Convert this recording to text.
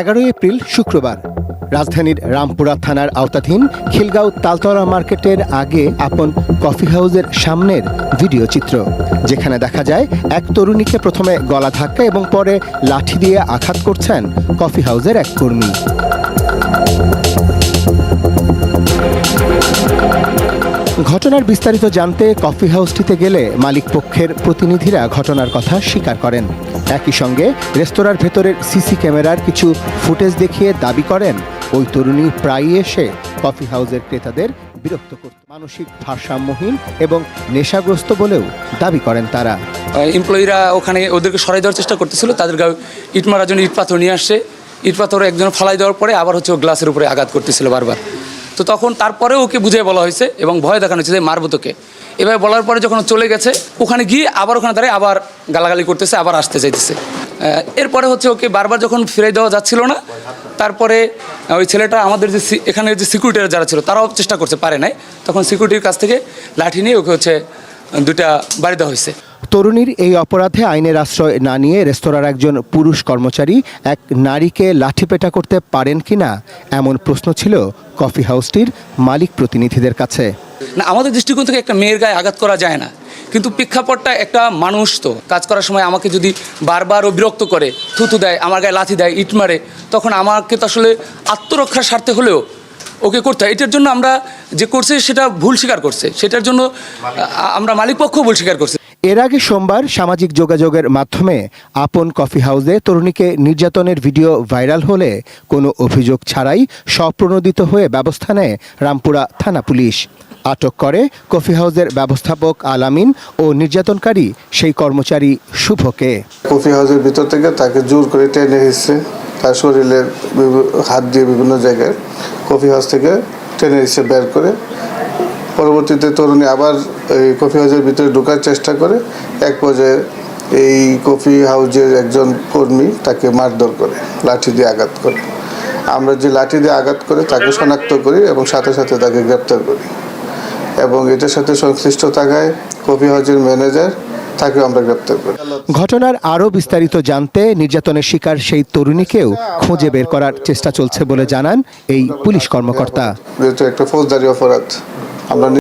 এগারোই এপ্রিল, শুক্রবার। রাজধানীর রামপুরা থানার আওতাধীন খিলগাঁও তালতলা মার্কেটের আগে আপন কফি হাউসের সামনের ভিডিও চিত্র, যেখানে দেখা যায় এক তরুণীকে প্রথমে গলা ধাক্কা এবং পরে লাঠি দিয়ে আঘাত করছেন কফি হাউসের এক কর্মী। ঘটনার বিস্তারিত জানতে কফি হাউসটিতে গেলে মালিক পক্ষের প্রতিনিধিরা ঘটনার কথা স্বীকার করেন। একই সঙ্গে রেস্তোরাঁর ভেতরের সিসি ক্যামেরার কিছু ফুটেজ দেখিয়ে দাবি করেন, ওই তরুণী প্রায়ই এসে কফি হাউসের ক্রেতাদের বিরক্ত করত। মানসিক ভারসাম্যহীন এবং নেশাগ্রস্ত বলেও দাবি করেন তারা। এমপ্লয়িরা ওখানে ওদেরকে সরাই দেওয়ার চেষ্টা করতেছিল, তাদের গায়ে ইট মারার জন্য ইট পাথর নিয়ে আসছে। ইট পাথর একজন ফালাই দেওয়ার পরে আবার হচ্ছে গ্লাসের উপরে আঘাত করতেছিল বারবার। তো তখন তারপরে ওকে বুঝিয়ে বলা হয়েছে এবং ভয় দেখানো হয়েছে যে মারবো তোকে। এভাবে বলার পরে যখন চলে গেছে, ওখানে গিয়ে আবার ওখানে দাঁড়িয়ে আবার গালাগালি করতেছে, আবার আসতে চাইতেছে। এরপরে হচ্ছে ওকে বারবার যখন ফিরে দেওয়া যাচ্ছিল না, তারপরে ওই ছেলেটা আমাদের যে এখানে যে সিকিউরিটিরা যারা ছিল, তারাও চেষ্টা করছে, পারে নাই। তখন সিকিউরিটির কাছ থেকে লাঠি নিয়ে ওকে হচ্ছে দুটা বাড়ি দেওয়া হয়েছে। তরুণীর এই অপরাধে আইনের আশ্রয় না নিয়ে রেস্তোরাঁর একজন পুরুষ কর্মচারী এক নারীকে লাঠিপেটা করতে পারেন কিনা এমন প্রশ্ন ছিল কফি হাউসটির মালিক প্রতিনিধিদের কাছে। না, আমাদের দৃষ্টিকোণ থেকে একটা মেয়ের গায়ে আঘাত করা যায় না। কিন্তু প্রেক্ষাপটটা একটা মানুষ তো, কাজ করার সময় আমাকে যদি বারবার ও বিরক্ত করে, থুতু দেয়, আমার গায়ে লাথি দেয়, ইট মারে, তখন আমাকে তো আসলে আত্মরক্ষার স্বার্থে হলেও ওকে করতে হয়। এটার জন্য আমরা যে করছে সেটা ভুল স্বীকার করছে। সেটার জন্য আমরা মালিক পক্ষ ভুল স্বীকার করছে। এর আগে সোমবার সামাজিক যোগাযোগের মাধ্যমে আপন কফি হাউসে তরুণীকে নির্যাতনের ভিডিও ভাইরাল হলে কোনো অভিযোগ ছাড়াই স্বপ্রণোদিত হয়ে ব্যবস্থা নেয় রামপুরা থানা পুলিশ। আটক করে কফি হাউসের ব্যবস্থাপক আলামিন ও নির্যাতনকারী সেই কর্মচারী শুভকে। কফি হাউসের ভিতর থেকে তাকে জোর করে টেনে এসেছে তার শরীরের বিভি- হাত দিয়ে বিভিন্ন জায়গায় কফি হাউস থেকে টেনে এসে বের করে পরবর্তীতে তরুণী আবার এই কফি হাউসের ভিতরে ঢোকার চেষ্টা করে এক পর্যায়ে এই কফি হাউজের একজন কর্মী তাকে মারধর করে লাঠি দিয়ে আঘাত করে। আমরা যে লাঠি দিয়ে আঘাত করে তাকে শনাক্ত করি এবং সাথে সাথে তাকে গ্রেপ্তার করি। এবং এটার সাথে সংশ্লিষ্ট থাকায় কফি হাউজের ম্যানেজার তাকেও আমরা গ্রেপ্তার করি। ঘটনার আরও বিস্তারিত জানতে নির্যাতনের শিকার সেই তরুণীকেও খুঁজে বের করার চেষ্টা চলছে বলে জানান এই পুলিশ কর্মকর্তা। যেহেতু একটা ফৌজদারি অপরাধ। আমরা